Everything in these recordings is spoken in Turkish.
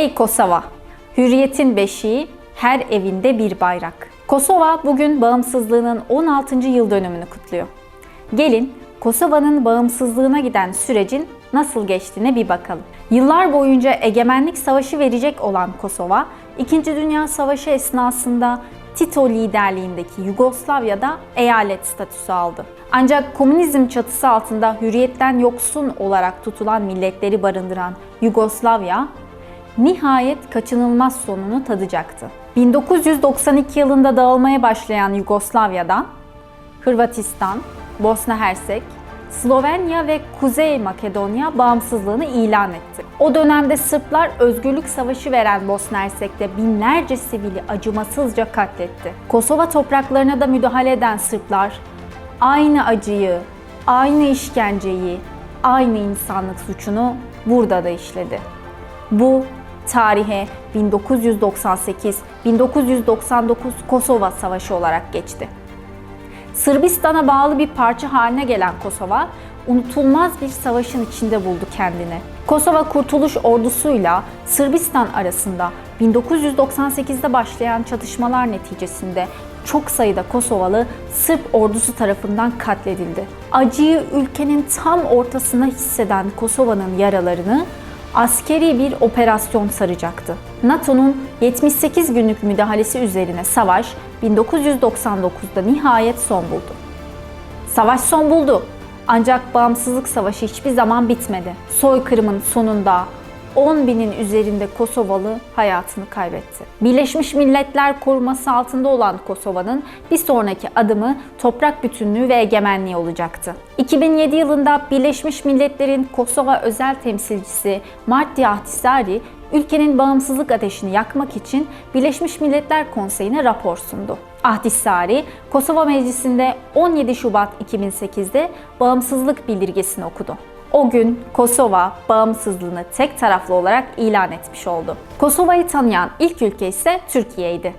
Ey Kosova! Hürriyetin beşiği, her evinde bir bayrak. Kosova bugün bağımsızlığının 16. yıl dönümünü kutluyor. Gelin Kosova'nın bağımsızlığına giden sürecin nasıl geçtiğine bir bakalım. Yıllar boyunca egemenlik savaşı verecek olan Kosova, 2. Dünya Savaşı esnasında Tito liderliğindeki Yugoslavya'da eyalet statüsü aldı. Ancak komünizm çatısı altında hürriyetten yoksun olarak tutulan milletleri barındıran Yugoslavya, nihayet kaçınılmaz sonunu tadacaktı. 1992 yılında dağılmaya başlayan Yugoslavya'dan Hırvatistan, Bosna Hersek, Slovenya ve Kuzey Makedonya bağımsızlığını ilan etti. O dönemde Sırplar özgürlük savaşı veren Bosna Hersek'te binlerce sivili acımasızca katletti. Kosova topraklarına da müdahale eden Sırplar aynı acıyı, aynı işkenceyi, aynı insanlık suçunu burada da işledi. Bu tarihe 1998-1999 Kosova Savaşı olarak geçti. Sırbistan'a bağlı bir parça haline gelen Kosova, unutulmaz bir savaşın içinde buldu kendini. Kosova Kurtuluş Ordusu'yla Sırbistan arasında 1998'de başlayan çatışmalar neticesinde çok sayıda Kosovalı Sırp ordusu tarafından katledildi. Acıyı ülkenin tam ortasına hisseden Kosova'nın yaralarını askeri bir operasyon saracaktı. NATO'nun 78 günlük müdahalesi üzerine savaş 1999'da nihayet son buldu. Savaş son buldu. Ancak bağımsızlık savaşı hiçbir zaman bitmedi. Soykırımın sonunda 10 binin üzerinde Kosovalı hayatını kaybetti. Birleşmiş Milletler koruması altında olan Kosova'nın bir sonraki adımı toprak bütünlüğü ve egemenliği olacaktı. 2007 yılında Birleşmiş Milletler'in Kosova özel temsilcisi Marti Ahtisaari, ülkenin bağımsızlık ateşini yakmak için Birleşmiş Milletler Konseyi'ne rapor sundu. Ahtisaari, Kosova Meclisi'nde 17 Şubat 2008'de bağımsızlık bildirgesini okudu. O gün Kosova bağımsızlığını tek taraflı olarak ilan etmiş oldu. Kosova'yı tanıyan ilk ülke ise Türkiye'ydi.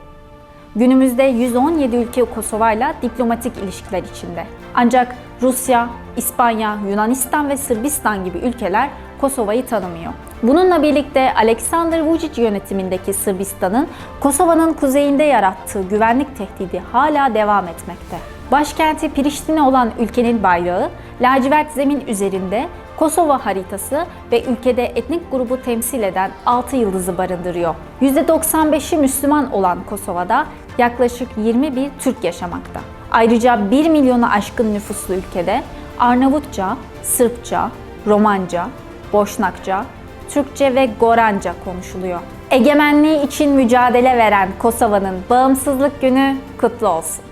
Günümüzde 117 ülke Kosova'yla diplomatik ilişkiler içinde. Ancak Rusya, İspanya, Yunanistan ve Sırbistan gibi ülkeler Kosova'yı tanımıyor. Bununla birlikte Aleksandar Vučić yönetimindeki Sırbistan'ın Kosova'nın kuzeyinde yarattığı güvenlik tehdidi hala devam etmekte. Başkenti Priştine olan ülkenin bayrağı lacivert zemin üzerinde Kosova haritası ve ülkede etnik grubu temsil eden 6 yıldızı barındırıyor. %95'i Müslüman olan Kosova'da yaklaşık 21 Türk yaşamakta. Ayrıca 1 milyonu aşkın nüfuslu ülkede Arnavutça, Sırpça, Romanca, Boşnakça, Türkçe ve Goranca konuşuluyor. Egemenliği için mücadele veren Kosova'nın bağımsızlık günü kutlu olsun.